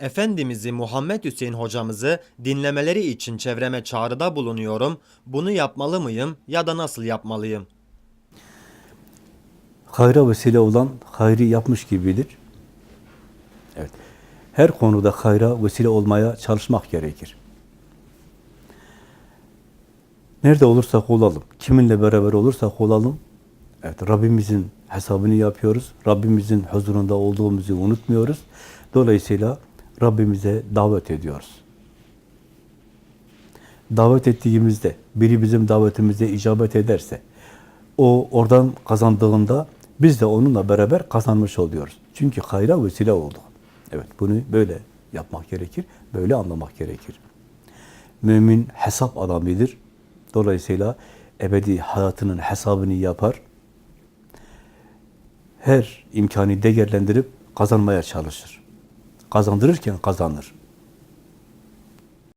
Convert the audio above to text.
Efendimiz'i Muhammed Hüseyin hocamızı dinlemeleri için çevreme çağrıda bulunuyorum. Bunu yapmalı mıyım ya da nasıl yapmalıyım? hayra vesile olan hayri yapmış gibidir. Evet. Her konuda hayra vesile olmaya çalışmak gerekir. Nerede olursak olalım, kiminle beraber olursak olalım, evet Rabbimizin hesabını yapıyoruz. Rabbimizin huzurunda olduğumuzu unutmuyoruz. Dolayısıyla Rabbimize davet ediyoruz. Davet ettiğimizde, biri bizim davetimize icabet ederse, o oradan kazandığında biz de onunla beraber kazanmış oluyoruz. Çünkü hayra vesile olduk. Evet, bunu böyle yapmak gerekir, böyle anlamak gerekir. Mümin hesap adamıdır. Dolayısıyla ebedi hayatının hesabını yapar. Her imkanı değerlendirip kazanmaya çalışır. Kazandırırken kazanır.